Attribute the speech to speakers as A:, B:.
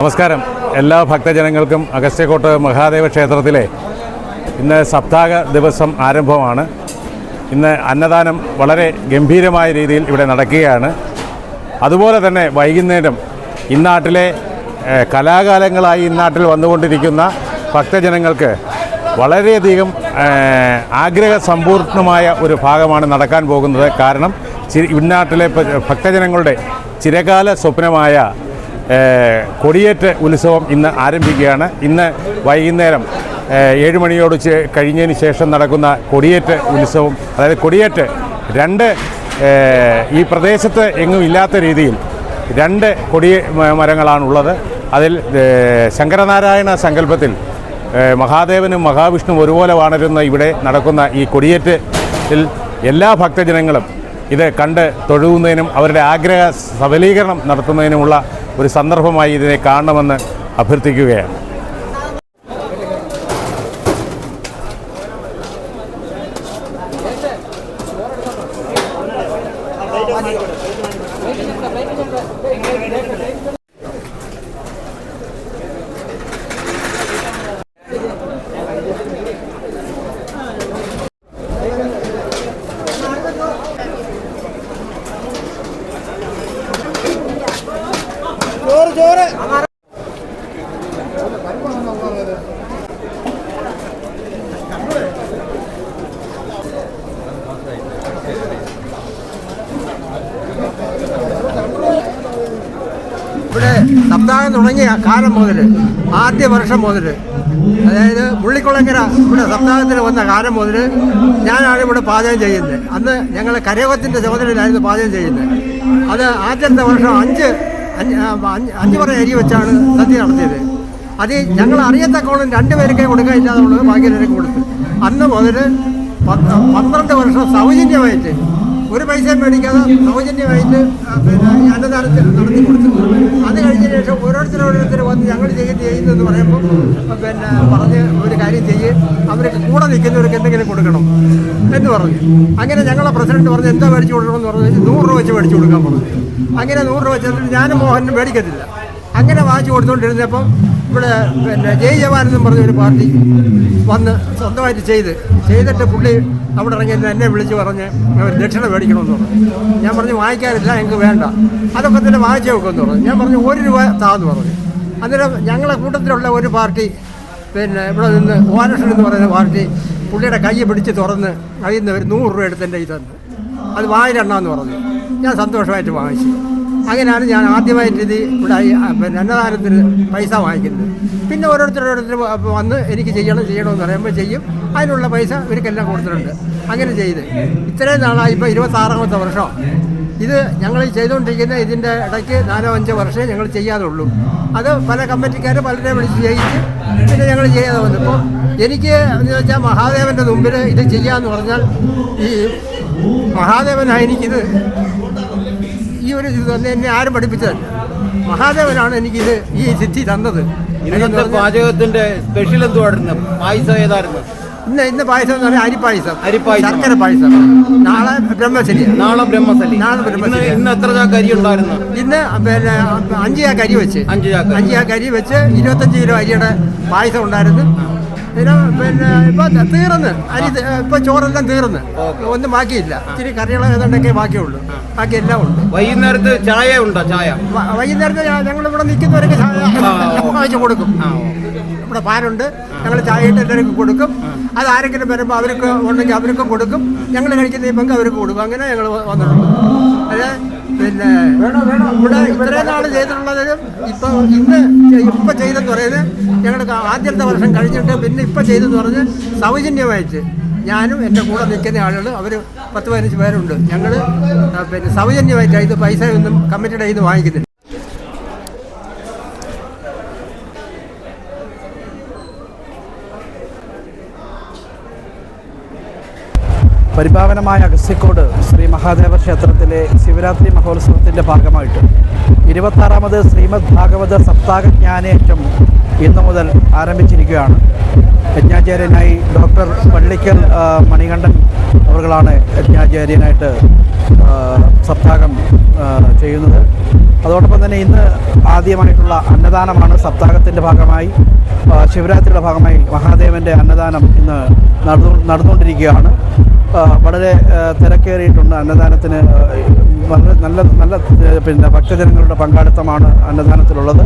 A: നമസ്കാരം. എല്ലാ ഭക്തജനങ്ങൾക്കും അഗസ്ത്യകോട്ട് മഹാദേവ ക്ഷേത്രത്തിലെ ഇന്ന് സപ്താഹ ദിവസം ആരംഭമാണ്. ഇന്ന് അന്നദാനം വളരെ ഗംഭീരമായ രീതിയിൽ ഇവിടെ നടക്കുകയാണ്. അതുപോലെ തന്നെ വൈകുന്നേരം ഇന്നാട്ടിലെ കലാകാലങ്ങളായി ഇന്നാട്ടിൽ വന്നുകൊണ്ടിരിക്കുന്ന ഭക്തജനങ്ങൾക്ക് വളരെയധികം ആഗ്രഹസമ്പൂർണമായ ആഗ്രഹ സമ്പൂർണമായ ഒരു ഭാഗമാണ് നടക്കാൻ പോകുന്നത്. കാരണം ഇന്നാട്ടിലെ ഭക്തജനങ്ങളുടെ ചിരകാല സ്വപ്നമായ കൊടിയേറ്റ് ഉത്സവം ഇന്ന് ആരംഭിക്കുകയാണ്. ഇന്ന് വൈകുന്നേരം ഏഴ് മണിയോട് കഴിഞ്ഞതിന് ശേഷം നടക്കുന്ന കൊടിയേറ്റ് ഉത്സവം അതായത് കൊടിയേറ്റ് രണ്ട് ഈ പ്രദേശത്ത് എങ്ങും ഇല്ലാത്ത രീതിയിൽ രണ്ട് കൊടിയ മരങ്ങളാണുള്ളത്. അതിൽ ശങ്കരനാരായണ സങ്കല്പത്തിൽ മഹാദേവനും മഹാവിഷ്ണു ഒരുപോലെ വാണരുന്ന ഇവിടെ നടക്കുന്ന ഈ കൊടിയേറ്റിൽ എല്ലാ ഭക്തജനങ്ങളും ഇത് കണ്ട് തൊഴുകുന്നതിനും അവരുടെ ആഗ്രഹ സബലീകരണം നടത്തുന്നതിനുമുള്ള ഒരു സന്ദർഭമായി ഇതിനെ കാണണമെന്ന് അഭ്യർത്ഥിക്കുകയാണ്.
B: സപ്താഹം തുടങ്ങിയ കാലം മുതൽ ആദ്യ വർഷം മുതൽ അതായത് മുള്ളിക്കുളങ്ങര ഇവിടെ സപ്താഹത്തിൽ വന്ന കാലം മുതൽ ഞാനാണ് ഇവിടെ പാചകം ചെയ്യുന്നത്. അന്ന് ഞങ്ങൾ കരയോഗത്തിന്റെ ചുമതലയിലായിരുന്നു പാചകം ചെയ്യുന്നത്. അത് ആദ്യത്തെ വർഷം അഞ്ച് അഞ്ച് പറ അരി വെച്ചാണ് സദ്യ നടത്തിയത്. അത് ഞങ്ങൾ അറിയത്തക്കോളം രണ്ടുപേർക്കേ കൊടുക്കാനില്ലാതുള്ളത് ഭാഗ്യനേരക്ക് കൊടുത്തു. അന്ന് മുതൽ പന്ത്രണ്ട് വർഷം സൗജന്യമായിട്ട് ഒരു പൈസ മേടിക്കാതെ സൗജന്യമായിട്ട് പിന്നെ അന്നദാനത്തിൽ നടത്തി കൊടുത്തു അത് കഴിഞ്ഞ ശേഷം ഓരോരുത്തരും ഓരോരുത്തർ വന്ന് ഞങ്ങൾ ചെയ്യുന്നത് ചെയ്യുന്നതെന്ന് പറയുമ്പോൾ പിന്നെ പറഞ്ഞ് ഒരു കാര്യം ചെയ്യ് അവർക്ക് കൂടെ നിൽക്കുന്നവർക്ക് എന്തെങ്കിലും കൊടുക്കണം എന്ന് പറഞ്ഞു. അങ്ങനെ ഞങ്ങളെ പ്രസിഡന്റ് പറഞ്ഞ് എന്താ മേടിച്ചു കൊടുക്കണമെന്ന് പറഞ്ഞു. നൂറ് രൂപ വെച്ച് മേടിച്ചു കൊടുക്കാൻ പറഞ്ഞു. അങ്ങനെ നൂറ് രൂപ വെച്ചിട്ട് ഞാനും മോഹനും മേടിക്കത്തില്ല. അങ്ങനെ വാങ്ങിച്ചു കൊടുത്തുകൊണ്ടിരുന്നപ്പം ഇവിടെ പിന്നെ ജയ് ജവാൻ എന്നും പറഞ്ഞ ഒരു പാർട്ടി വന്ന് സ്വന്തമായിട്ട് ചെയ്ത്. ചെയ്തിട്ട് പുള്ളി അവിടെ ഇറങ്ങി എന്നെ വിളിച്ച് പറഞ്ഞ് അവർ ദക്ഷിണ മേടിക്കണമെന്ന് പറഞ്ഞു. ഞാൻ പറഞ്ഞു വാങ്ങിക്കാറില്ല എനിക്ക് വേണ്ട. അതൊക്കെ തന്നെ വാങ്ങിച്ചു വെക്കുമെന്ന് പറഞ്ഞു. ഞാൻ പറഞ്ഞു ഒരു രൂപ താന്ന് പറഞ്ഞു. അന്നേരം ഞങ്ങളെ കൂട്ടത്തിലുള്ള ഒരു പാർട്ടി പിന്നെ ഇവിടെ നിന്ന് ഓനഷൻ എന്ന് പറയുന്ന പാർട്ടി പുള്ളിയുടെ കൈ പിടിച്ച് തുറന്ന് അതിൽ നിന്ന് ഒരു നൂറ് രൂപ എടുത്ത് എന്റെ ഇത് തന്നു. അത് വായിലെണ്ണാന്ന് പറഞ്ഞു. ഞാൻ സന്തോഷമായിട്ട് വാങ്ങിച്ചു. അങ്ങനെയാണ് ഞാൻ ആദ്യമായിട്ട് ഇത് ഇവിടെ പിന്നെ അന്നദാനത്തിന് പൈസ വാങ്ങിക്കുന്നത്. പിന്നെ ഓരോരുത്തർ വന്ന് എനിക്ക് ചെയ്യണം ചെയ്യണമെന്ന് പറയുമ്പോൾ ചെയ്യും. അതിനുള്ള പൈസ ഇവർക്കെല്ലാം കൊടുത്തിട്ടുണ്ട്. അങ്ങനെ ചെയ്ത്. ഇത്രയും നാളായി ഇപ്പോൾ ഇരുപത്താറാമത്തെ വർഷം. ഇത് ഞങ്ങൾ ചെയ്തുകൊണ്ടിരിക്കുന്ന ഇതിന്റെ ഇടയ്ക്ക് നാലോ അഞ്ചോ വർഷമേ ഞങ്ങൾ ചെയ്യാതുള്ളൂ. അത് പല കമ്മിറ്റിക്കാർ പലരെ വിളിച്ച് ചെയ്യിച്ച് പിന്നെ ഞങ്ങൾ ചെയ്യാതെ വന്നു. ഇപ്പോൾ എനിക്ക് എന്ന് വെച്ചാൽ മഹാദേവന്റെ മുമ്പിൽ ഇത് ചെയ്യാമെന്ന് പറഞ്ഞാൽ ഈ മഹാദേവനാണ് എനിക്കിത് ഈ ഒരു ഇത് തന്നെ എന്നെ ആരും പഠിപ്പിച്ചതല്ല. മഹാദേവനാണ് എനിക്കിത് ഈ സിദ്ധി തന്നത്.
C: ഇന്നത്തെ പാചകത്തിന്റെ സ്പെഷ്യൽ എന്തുവായിരുന്നു പായസം ഏതായിരുന്നു?
B: ഇന്ന് ഇന്ന് പായസം എന്ന് പറഞ്ഞാൽ അരിപ്പായസം.
C: അരിപ്പായസം.
B: ശർക്കര പായസം. നാളെ ബ്രഹ്മചര്യ
C: നാളെ ബ്രഹ്മസലി
B: നാളെ ബ്രഹ്മസലി.
C: ഇന്ന് എത്ര ചാക്ക് അരി ഉണ്ടായിരുന്നു?
B: ഇന്ന് പിന്നെ അഞ്ച് ചാക്ക് അരി വെച്ച്.
C: അഞ്ച് ചാക്ക്.
B: അഞ്ച് ചാക്ക് അരി വെച്ച് ഇരുപത്തഞ്ച് കിലോ അരിയുടെ പായസം ഉണ്ടായിരുന്നു. പിന്നെ പിന്നെ ഇപ്പൊ തീർന്ന്. അരി ഇപ്പൊ ചോറെല്ലാം തീർന്ന്. ഒന്നും ബാക്കിയില്ല. ഇച്ചിരി കറികൾ ഏതാണ്ടൊക്കെ ബാക്കിയുള്ളൂ. ബാക്കി എല്ലാം ഉണ്ട്.
C: വൈകുന്നേരത്ത് ചായ ഉണ്ടോ? ചായ?
B: വൈകുന്നേരത്ത് ഞങ്ങൾ ഇവിടെ നിൽക്കുന്നവരൊക്കെ ചായ. വാങ്ങിച്ച് കൊടുക്കും. ഇവിടെ പാലുണ്ട്. ഞങ്ങൾ ചായ ഇട്ട് എല്ലാവർക്കും കൊടുക്കും. അത് ആരെങ്കിലും വരുമ്പോൾ അവർക്ക് ഉണ്ടെങ്കിൽ അവർക്കും കൊടുക്കും. ഞങ്ങൾ കഴിക്കുന്ന പങ്ക് അവർക്ക് കൊടുക്കും. അങ്ങനെ ഞങ്ങൾ വന്നിട്ടുണ്ട്. അത്. ഇവിടെ ഇത്രയും നാൾ ചെയ്തിട്ടുള്ളതിലും ഇപ്പം ഇന്ന് ഇപ്പം ചെയ്തെന്ന് പറയുന്നത് ഞങ്ങളുടെ ആദ്യത്തെ വർഷം കഴിഞ്ഞിട്ട് പിന്നെ ഇപ്പം ചെയ്തെന്ന് പറഞ്ഞ് സൗജന്യമായിട്ട് ഞാനും എന്റെ കൂടെ നിൽക്കുന്ന ആളുകൾ അവർ പത്ത് പതിനഞ്ച് പേരുണ്ട്. ഞങ്ങൾ പിന്നെ സൗജന്യമായിട്ട് ഇത് പൈസ ഒന്നും കമ്മിറ്റഡ് ചെയ്ത് വാങ്ങിക്കുന്നില്ല.
D: പരിപാവനമായ അഗസ്യക്കോട് ശ്രീ മഹാദേവ ക്ഷേത്രത്തിലെ ശിവരാത്രി മഹോത്സവത്തിന്റെ ഭാഗമായിട്ട്. ഇരുപത്താറാമത് ശ്രീമദ് ഭാഗവത സപ്താഹ ജ്ഞാനേറ്റം ഇന്നു മുതൽ ആരംഭിച്ചിരിക്കുകയാണ്. യജ്ഞാചാര്യനായി ഡോക്ടർ പള്ളിക്കൽ മണികണ്ഠൻ അവർകളാണ് യജ്ഞാചാര്യനായിട്ട് സപ്താഹം ചെയ്യുന്നത്. അതോടൊപ്പം തന്നെ ഇന്ന് ആദ്യമായിട്ടുള്ള അന്നദാനമാണ് സപ്താഹത്തിന്റെ ഭാഗമായി ശിവരാത്രിയുടെ ഭാഗമായി മഹാദേവന്റെ അന്നദാനം ഇന്ന് നടന്നു നടന്നുകൊണ്ടിരിക്കുകയാണ്. വളരെ തിരക്കേറിയിട്ടുണ്ട് അന്നദാനത്തിന് വളരെ നല്ല നല്ല പിന്നെ ഭക്തജനങ്ങളുടെ പങ്കാളിത്തമാണ് അന്നദാനത്തിലുള്ളത്.